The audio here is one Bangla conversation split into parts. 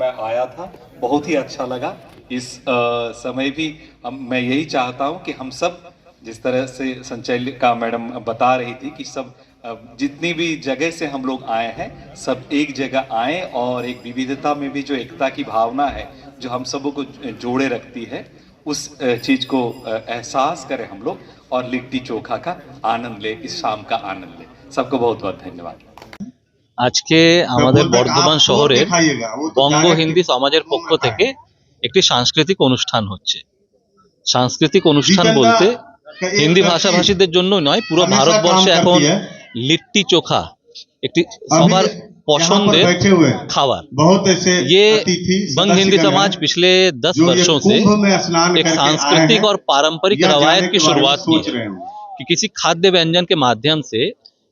मैं आया था। बहुत ही अच्छा लगा। इस अ, समय भी हम मैं यही चाहता हूँ कि हम सब जिस तरह से संचालिका मैडम बता रही थी कि सब जितनी भी जगह से हम लोग आए हैं सब एक जगह आए और एक विविधता में भी जो एकता की भावना है जो हम सबों को जोड़े रखती है उस चीज़ को एहसास करें हम लोग और लिट्टी चोखा का आनंद ले इस शाम का आनंद ले। सबको बहुत बहुत धन्यवाद। আজকে আমাদের বর্ধমান শহরের বঙ্গ হিন্দি সমাজের পক্ষ থেকে একটি সাংস্কৃতিক অনুষ্ঠান হচ্ছে সাংস্কৃতিক অনুষ্ঠান বলতে হিন্দি ভাষাভাষীদের জন্য নয় পুরো ভারতবর্ষে এখন লিট্টি চোখা একটি সবার পছন্দের খাবার बहुत ऐसे ये अतिथि बंग हिंदी सदस्यगण समाज हैं पिछले दस जो ये वर्षों से कुंभ में स्नान एक करके आए सांस्कृतिक हैं, और पारंपरिक या रवायत जाने की के बारे में शुरुआत की सोच है रहे हैं कि किसी खाद्य व्यंजन के माध्यम से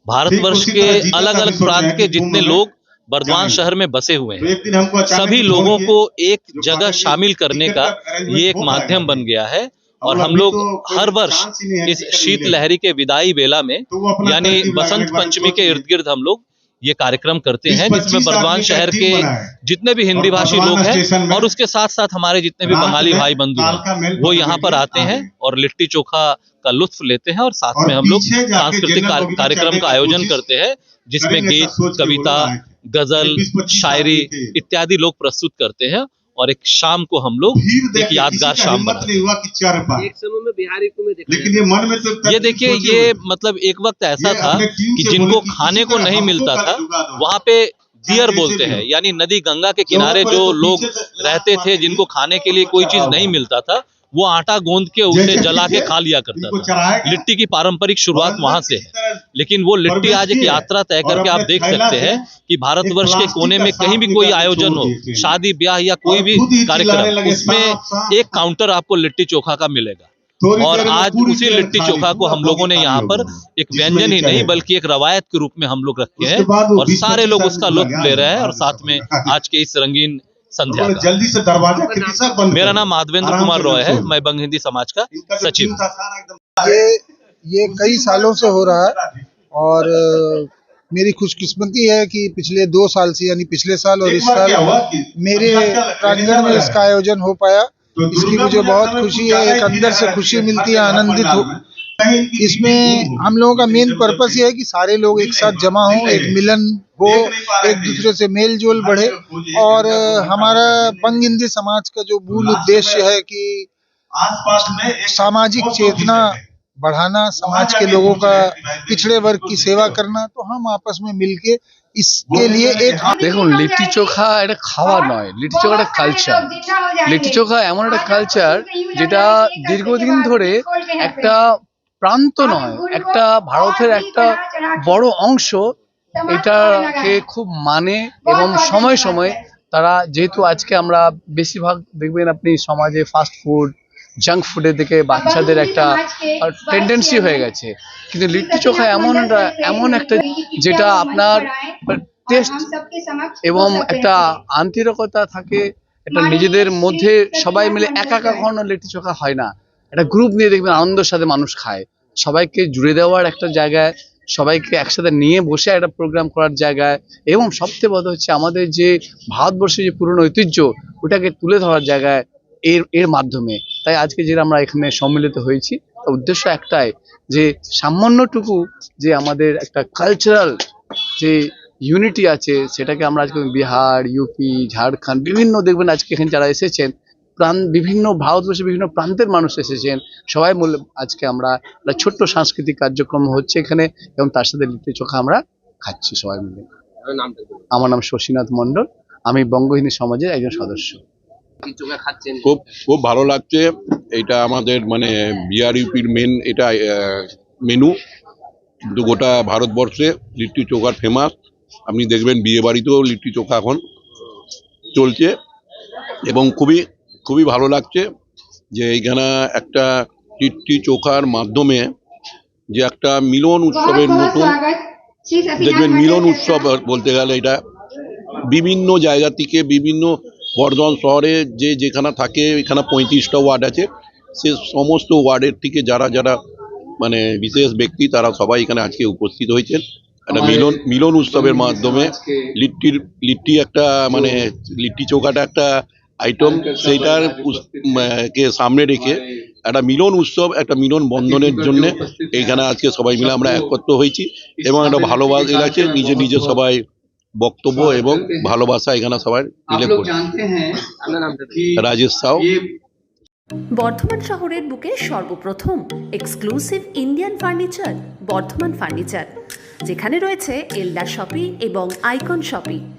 भारतवर्ष के अलग अलग प्रांत के जितने लोग बर्धमान शहर में बसे हुए हैं सभी लोगों को एक जगह शामिल करने का ये एक माध्यम बन गया है और हम लोग हर वर्ष इस शीतलहरी के विदाई बेला में यानी बसंत पंचमी के इर्द गिर्द हम लोग ये कार्यक्रम करते हैं जिसमें बर्धमान शहर के जितने भी हिंदी भाषी लोग हैं और उसके साथ साथ हमारे जितने भी बंगाली भाई बंधु हैं वो यहाँ पर आते हैं। और लिट्टी चोखा का लुत्फ लेते हैं और साथ में हम लोग सांस्कृतिक कार्यक्रम का आयोजन करते हैं जिसमें गीत कविता गज़ल शायरी इत्यादि लोग प्रस्तुत करते हैं। और एक शाम को हम लोग एक यादगार शाम नहीं हुआ कि एक समय में बिहारी को में लेकिन ये मन में तो ये देखिए ये मतलब एक वक्त ऐसा था कि जिनको खाने को नहीं मिलता था वहाँ पे दियर बोलते हैं यानी नदी गंगा के किनारे जो लोग रहते थे जिनको खाने के लिए कोई चीज़ नहीं मिलता था वो आटा गोंद के उसे जला के खा लिया करता था। लिट्टी की पारंपरिक शुरुआत वहाँ से है। लेकिन वो लिट्टी आज एक यात्रा तय करके आप देख सकते हैं कि भारतवर्ष के कोने में कहीं भी कोई आयोजन हो शादी ब्याह या कोई भी कार्यक्रम उसमें एक काउंटर आपको लिट्टी चोखा का मिलेगा। और आज उसी लिट्टी चोखा को हम लोगों ने यहाँ पर एक व्यंजन ही नहीं बल्कि एक रवायत के रूप में हम लोग रखे हैं और सारे लोग उसका लुत्फ ले रहे हैं और साथ में आज के इस रंगीन संध्या का। जल्दी से दरवाज़ा बंद मेरा नाम माधवेंद्र कुमार रॉय है मैं बंग हिंदी समाज का सचिव हूँ। ये ये कई सालों से हो रहा है और मेरी खुशकिस्मती है कि पिछले दो साल से यानी पिछले साल और इस साल मेरे प्रांगण में इसका आयोजन हो पाया। तो इसकी मुझे बहुत खुशी है एक अंदर से खुशी मिलती है आनंदित पंडाल हो में। कहीं इनकी इसमें भीड़ हम लोगों का हो, मेन जब पर्पस ये है कि सारे लोग एक साथ जमा हो एक मिलन हो देख नहीं पा रहे एक थे। दूसरे से मेल जोल हर बढ़े जगह खोजिए, और एक जगह अ, हमारा बंग हिंदी समाज का जो मूल लास्ट उद्देश्य में है कि आसपास में एक सामाजिक बहुत चेतना ऑफिस है। बढ़ाना समाज के जाके लोगों पूछ का रहे हैं कि भाई पिछड़े वर्ग की सेवा करना तो हम आपस में मिलके इसके लिए एक দেখুন লিট্টি চোখা এটা খাওয়ার নয় লিট্টি চোখা একটা কালচার লিট্টি চোখা এমন একটা কালচার যেটা দীর্ঘদিন ধরে একটা প্রান্ত নয় একটা ভারতের একটা বড় অংশ এটাকে খুব মানে এবং সময় সময় তারা যেহেতু আজকে আমরা বেশিরভাগ দেখবেন আপনি সমাজে ফাস্ট ফুড জাঙ্ক ফুডের দিকে বাচ্চাদের একটা টেন্ডেন্সি হয়ে গেছে। কিন্তু লিট্টি চোখা এমন এমন একটা যেটা আপনার টেস্ট এবং একটা আন্তরিকতা থাকে একটা নিজেদের মধ্যে সবাই মিলে একা একা কখনো লিট্টি চোখা হয় না। একটা গ্রুপ নিয়ে দেখবেন আনন্দের সাথে মানুষ খায়। সবাইকে জুড়ে দেওয়ার একটা জায়গায়, সবাইকে একসাথে নিয়ে বসে একটা প্রোগ্রাম করার জায়গায় এবং সবচেয়ে বড় হচ্ছে আমাদের যে ভারতবর্ষের যে পুরনো ঐতিহ্য, ওটাকে তুলে ধরার জায়গায় এর এর মাধ্যমে। তাই আজকে যে আমরা এখানে সম্মিলিত হয়েছি, তার উদ্দেশ্য একটাই যে সামান্যটুকু যে আমাদের একটা কালচারাল যে ইউনিটি আছে, সেটাকে আমরা আজকে বিহার ইউপি ঝাড়খণ্ড, বিভিন্ন দেখবেন আজকে এখানে যারা এসেছেন প্রাণ বিভিন্ন ভারতবর্ষের বিভিন্ন প্রান্তের মানুষ এসেছেন। সবাই মিলে আজকে আমরা একটা ছোট্ট সাংস্কৃতিক কার্যক্রম হচ্ছে এখানে এবং তার সাথে লিট্টি চোখা আমরা খাচ্ছি সবাই মিলে। আমার নাম শশীনাথ মণ্ডল। আমি বঙ্গহিনী সমাজের একজন সদস্য। কি চোখা খাচ্ছেন? খুব খুব ভালো লাগছে। এটা আমাদের মানে বিআরইউপির মেন এটা মেনু কিন্তু গোটা ভারতবর্ষে লিট্টি চোখার ফেমাস আপনি দেখবেন বিয়ে বাড়িতেও লিট্টি চোখা এখন চলছে। এবং খুবই খুবই ভালো লাগছে যে এইখানে একটা লিট্টি চোখার মাধ্যমে যে একটা মিলন উৎসবের মতন দেখবেন মিলন উৎসব বলতে গেলে এটা বিভিন্ন জায়গা থেকে বিভিন্ন বর্ধমান শহরে যে যেখানে থাকে এখানে পঁয়ত্রিশটা ওয়ার্ড আছে। সে সমস্ত ওয়ার্ডের থেকে যারা যারা মানে বিশেষ ব্যক্তি তারা সবাই এখানে আজকে উপস্থিত হয়েছেন। একটা মিলন মিলন উৎসবের মাধ্যমে লিট্টির লিট্টি একটা মানে লিট্টি চৌকাটা একটা আইটেম সেইটার কে সামনে রেখে একটা মিলন উৎসব একটা মিলন বন্ধনের জন্য এইখানে আজকে সবাই মিলে আমরা একত্র হয়েছি এবং একটা ভালোবাসা আছে নিজে নিজে সবাই বক্তব্য এবং ভালোবাসা এখানে সবাই মিলে আপনার নামটা রাজেশ সাউ। বর্ধমান শহরের বুকে সর্বপ্রথম exclusive Indian furniture Bardhaman furniture যেখানে রয়েছে এল্লা শপি এবং আইকন শপি।